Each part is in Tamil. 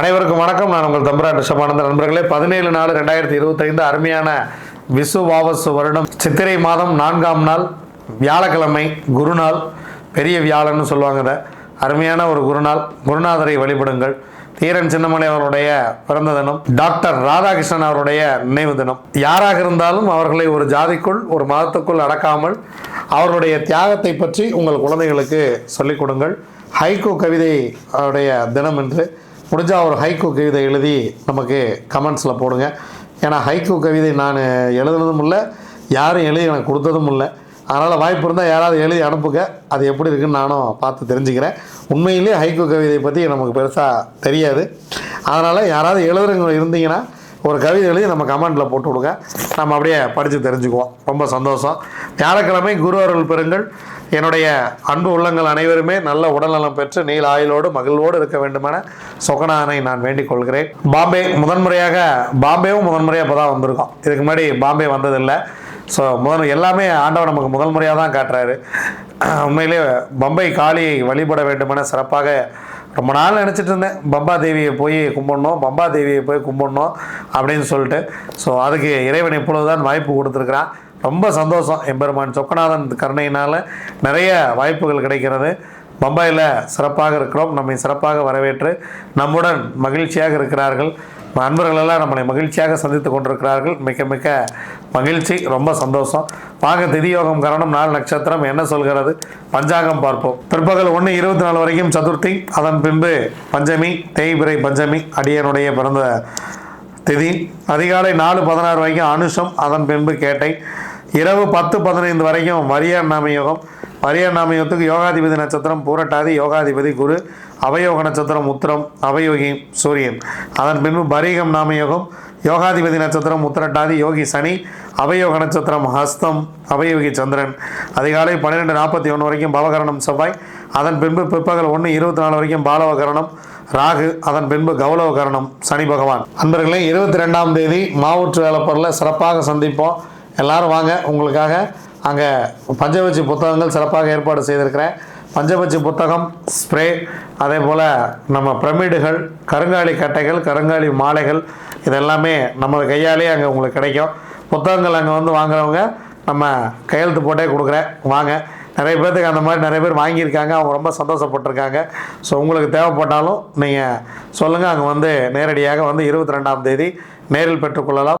அனைவருக்கும் வணக்கம். நான் உங்கள் தம்பரா ரிஷபானந்த நண்பர்களே பதினேழு நாலு ரெண்டாயிரத்தி இருபத்தைந்து அருமையான விசுவாவசு வருடம். சித்திரை மாதம் நான்காம் நாள் வியாழக்கிழமை குருநாள் பெரிய வியாழன்னு சொல்லுவாங்க அருமையான ஒரு குருநாள். குருநாதரை வழிபடுங்கள். தீரன் சின்னமலை அவருடைய பிறந்த தினம் டாக்டர் ராதாகிருஷ்ணன் அவருடைய நினைவு தினம். யாராக இருந்தாலும் அவர்களை ஒரு ஜாதிக்குள் ஒரு மதத்துக்குள் அடக்காமல் அவர்களுடைய தியாகத்தை பற்றி உங்கள் குழந்தைகளுக்கு சொல்லிக் கொடுங்கள். ஹைகோ கவிதை அவருடைய தினம் என்று முடிஞ்சால் ஒரு ஹைக்கூ கவிதை எழுதி நமக்கு கமெண்ட்ஸில் போடுங்க. ஏன்னா ஹைக்கூ கவிதை நான் எழுதுனதும் இல்லை யாரும் எழுதி எனக்கு கொடுத்ததும் இல்லை. அதனால் வாய்ப்பு இருந்தால் யாராவது எழுதி அனுப்புங்க. அது எப்படி இருக்குன்னு நானும் பார்த்து தெரிஞ்சுக்கிறேன். உண்மையிலேயே ஹைக்கூ கவிதை பற்றி நமக்கு பெருசாக தெரியாது. அதனால் யாராவது எழுதுறவங்க இருந்தீங்கன்னா ஒரு கவிதை எழுதி நம்ம கமெண்ட்டில் போட்டு விடுங்க. நம்ம அப்படியே படித்து தெரிஞ்சுக்குவோம். ரொம்ப சந்தோஷம். வியாழக்கிழமை குரு அருள் பெறுங்கள். என்னுடைய அன்பு உள்ளங்கள் அனைவருமே நல்ல உடல்நலம் பெற்று நீல ஆயுளோடு மகிழ்வோடு இருக்க வேண்டுமென சொகனானை நான் வேண்டிக் கொள்கிறேன். பாம்பே முதன்முறையாக பாம்பேவும் முதன்முறையாக இப்போ தான் வந்திருக்கோம். இதுக்கு முன்னாடி பாம்பே வந்ததில்லை. ஸோ முதல் எல்லாமே ஆண்டவன் நமக்கு முதல் முறையாக தான் காட்டுறாரு. உண்மையிலே பம்பை காளியை வழிபட வேண்டுமென சிறப்பாக ரொம்ப நாள் நினச்சிட்டு இருந்தேன். பம்பா தேவியை போய் கும்பிடணும் பம்பா தேவியை போய் கும்பிடணும் அப்படின்னு சொல்லிட்டு. ஸோ அதுக்கு இறைவன் இப்பொழுதுதான் வாய்ப்பு கொடுத்துருக்குறான். ரொம்ப சந்தோஷம். எம்பெருமான் சொக்கநாதன் கருணையினால் நிறைய வாய்ப்புகள் கிடைக்கிறது. பம்பாயில் சிறப்பாக இருக்கிறோம். நம்மை சிறப்பாக வரவேற்று நம்முடன் மகிழ்ச்சியாக இருக்கிறார்கள். நண்பர்களெல்லாம் எல்லாம் நம்மளை மகிழ்ச்சியாக சந்தித்து கொண்டிருக்கிறார்கள். மிக மிக மகிழ்ச்சி ரொம்ப சந்தோஷம். வாங்க திதியோகம் கரணம் நாலு நட்சத்திரம் என்ன சொல்கிறது? பஞ்சாங்கம் பார்ப்போம். பிற்பகல் ஒன்று இருபத்தி நாலு வரைக்கும் சதுர்த்தி. அதன் பின்பு பஞ்சமி தேய்பிரை பஞ்சமி அடியனுடைய பிறந்த திதி. அதிகாலை நாலு பதினாறு வரைக்கும் அனுஷம் அதன் பின்பு கேட்டை. இரவு பத்து பதினைந்து வரைக்கும் வரியார் யோகம் வரியார் யோகாதிபதி நட்சத்திரம் பூரட்டாதி யோகாதிபதி குரு அவயோக நட்சத்திரம் உத்திரம் அவயோகி சூரியன். அதன் பின்பு பரீகம் நாமயோகம் யோகாதிபதி நட்சத்திரம் உத்திரட்டாதி யோகி சனி அவயோக நட்சத்திரம் ஹஸ்தம் அவயோகி சந்திரன். அதிகாலை பன்னிரெண்டு நாற்பத்தி ஒன்று வரைக்கும் பவகரணம் செவ்வாய். அதன் பின்பு பிற்பகல் ஒன்று இருபத்தி நாலு வரைக்கும் பாலவகரணம் ராகு. அதன் பின்பு கௌலவகரணம் சனி பகவான். அன்பர்களே இருபத்தி ரெண்டாம் தேதி மாவூற்று வேலைப்பொருளில் சிறப்பாக சந்திப்போம். எல்லாரும் வாங்க உங்களுக்காக அங்கே பஞ்சபட்சி புத்தகங்கள் சிறப்பாக ஏற்பாடு செய்திருக்கிறேன். பஞ்சபட்சி புத்தகம் ஸ்ப்ரே அதே போல் நம்ம பிரமிடுகள் கருங்காலி கட்டைகள் கருங்காலி மாலைகள் இதெல்லாமே நமது கையாலே அங்கே உங்களுக்கு கிடைக்கும். புத்தகங்கள் அங்கே வந்து வாங்குறவங்க நம்ம கையெழுத்து போட்டே கொடுக்குறேன். வாங்க. நிறைய பேர்த்துக்கு அந்த மாதிரி நிறைய பேர் வாங்கியிருக்காங்க. அவங்க ரொம்ப சந்தோஷப்பட்டிருக்காங்க. ஸோ உங்களுக்கு தேவைப்பட்டாலும் நீங்கள் சொல்லுங்கள் அங்கே வந்து நேரடியாக வந்து இருபத்தி ரெண்டாம் தேதி நேரில் பெற்றுக்கொள்ளலாம்.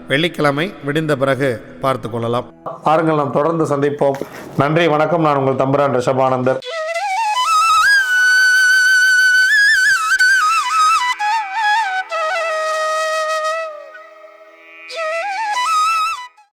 வெள்ளிக்கிழமை விடிந்த பிறகு பார்த்து கொள்ளலாம். பாருங்கள் நாம் தொடர்ந்து சந்திப்போம். நன்றி வணக்கம். நான் உங்கள் தம்புரான் ரிஷபானந்தர்.